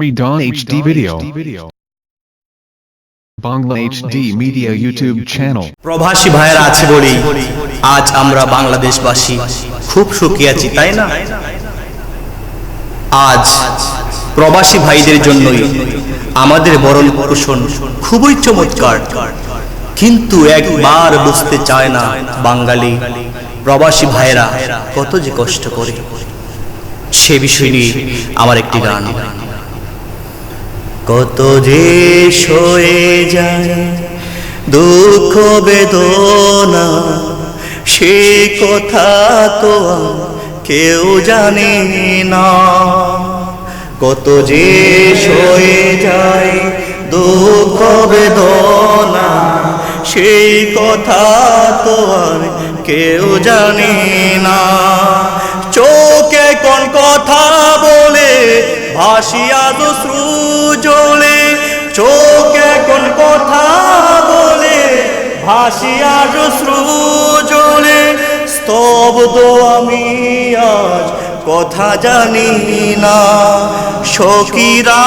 Redon HD Video. Bangla HD Media YouTube channel. প্রবাসী ভাইয়েরা আছে বলেই আজ আমরা বাংলাদেশবাসী খুব সুখী আছি তাই না? আজ প্রবাসী ভাইদের জন্যই আমাদের বরণ পোষণ খুবই চমৎকার। কিন্তু একবার বুঝতে চায় না বাঙালি প্রবাসী ভাইয়েরা কত যে কষ্ট করে। সে বিষয় নিয়ে আমার একটি গান। কত যে সয়ে যায়, দুঃখ বেদনা, সে কথা তো কেউ জানে না। কত যে সয়ে যায়, দুঃখ বেদনা, সেই কথা তো আর কেউ জানে না। চোখে কোন কথা বলে ভাসিয়া দশ্রু জলে চোখে কোন কথা বলে? ভাসিয়া দশ্রু জলে স্তব্ধ আমি আজ কথা জানি না। সকিরা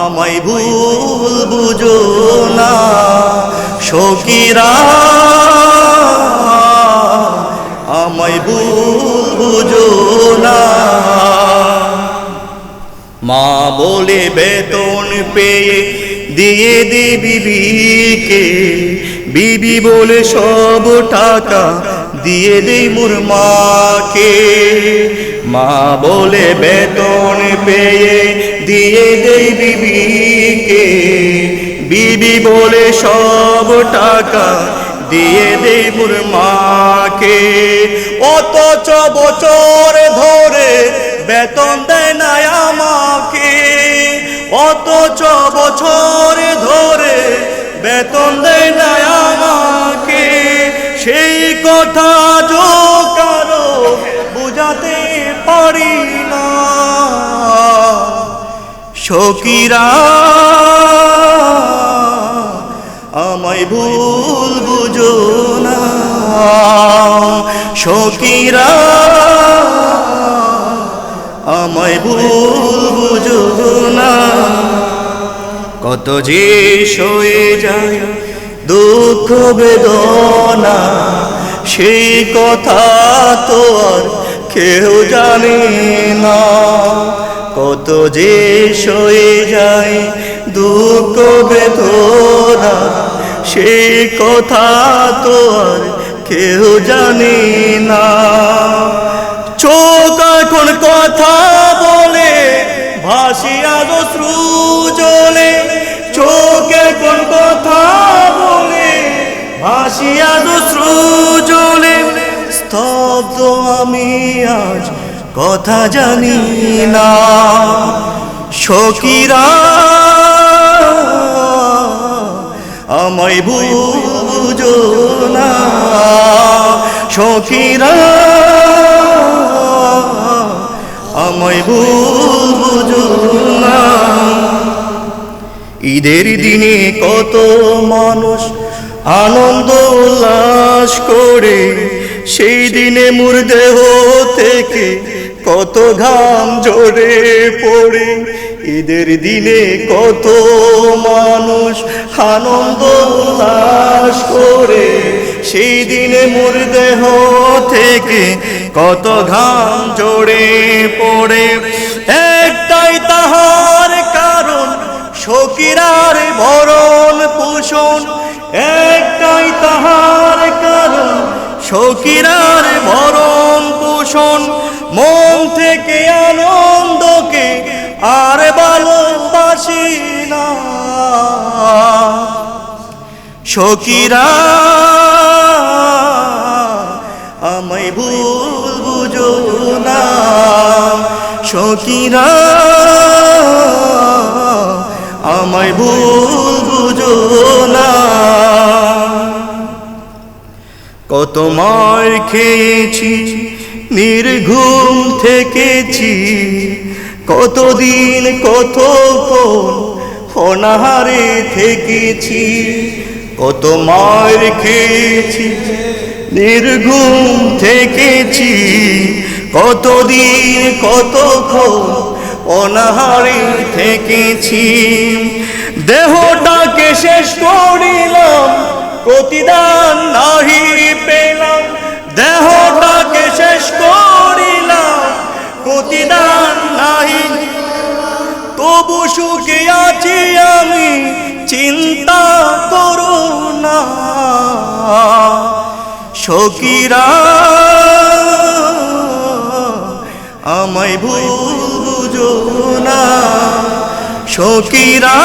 আমায় ভুল বুঝো না। সকিরা মা বলে বেতন পেয়ে দিয়ে দে বিবিকে। বিবি বলে সব টাকা দিয়ে দে মোর মাকে। মা বলে বেতন পেয়ে দিয়ে দে বিবিকে। বিবি বলে সব টাকা দিয়ে দে মোর মাকে। অথচ বছর ধরে বেতন দেয় অথচ বছর ধরে বেতন দেয় না আমাকে। সেই কথা যো কারও বুঝাতে পারি না। সকিরা আমায় ভুল বুঝো না। সকিরা আমায় ভুল বুঝো না। কত যে সয়ে যায় দুঃখ বেদনা, সেই কথা তো আর কেউ জানে না। কত যে সয়ে যায় দুঃখ বেদনা, সেই কথা তো আর কেউ জানে না। চোখ দশ্রু জলে চোখ এখন কথা বলে? ভাসিয়া দশ্রু জলে স্তব্ধ আমি আজ কথা জানি না। সকিরা আমায় বুঝো না। সখিরা বুঝো না ঈদের দিনে কত মানুষ আনন্দ উল্লাস করে, সেই দিনে মোর দেহ থেকে কত ঘাম জড়ে পড়ে। ঈদের দিনে কত মানুষ আনন্দ উল্লাস করে, সেই দিনে মোর দেহ থেকে কত ঘাম জড়ে পড়ে। একটাই তাহার কারণ সকিরার ভরণ পোষণ। একটাই তাহার কারণ সকিরার ভরণ পোষণ। মন থেকে আনন্দকে আর ভালোবাসি না। সকিরা আমায় ভুল বুঝো না সকিরা আমায় ভুল বুঝো না কত মার খেয়েছি, নির্ঘুম থেকেছি, কতদিন কত অনাহারে থেকেছি, কত মার খেয়েছি নির্ঘুম থেকেছি। কতদিন কত অনাহারে থেকেছি। দেহটাকে শেষ করিলাম প্রতিদান নাহি পেলাম। দেহটাকে সকিরা আমায় বুঝো না। সকিরা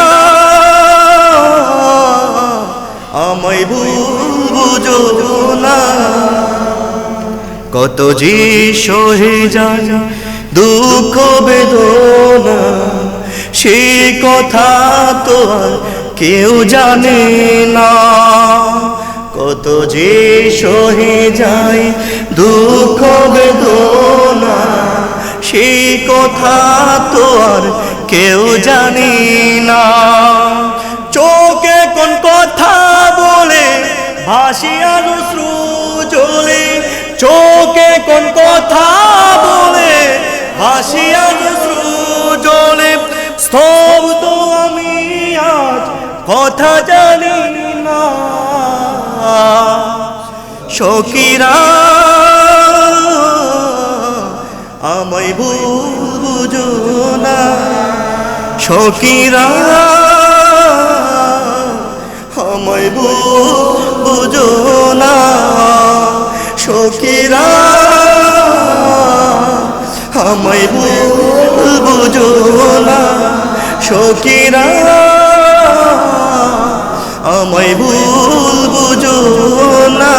আমায় বুঝো না। কত যে সহে যায় দুঃখ বেদনা, সে কথা তো কেউ জানে না। কত যে সহে যায়, দুঃখ বেদনা, সে কথা তো আর কেউ জানে না। চোখে কোন কথা বলে ভাসিয়ার শ্রু জলে চোখে কোন কথা বলে ভাসিয়ার শ্রু জলে স্তব্ধ আমি আজ কথা জানি না। সকিরা আমায় বুঝো না। সকিরা আমায় বুঝো না। সকিরা আমায় বুঝো না। সকিরা আমায় ভুল বুঝো না।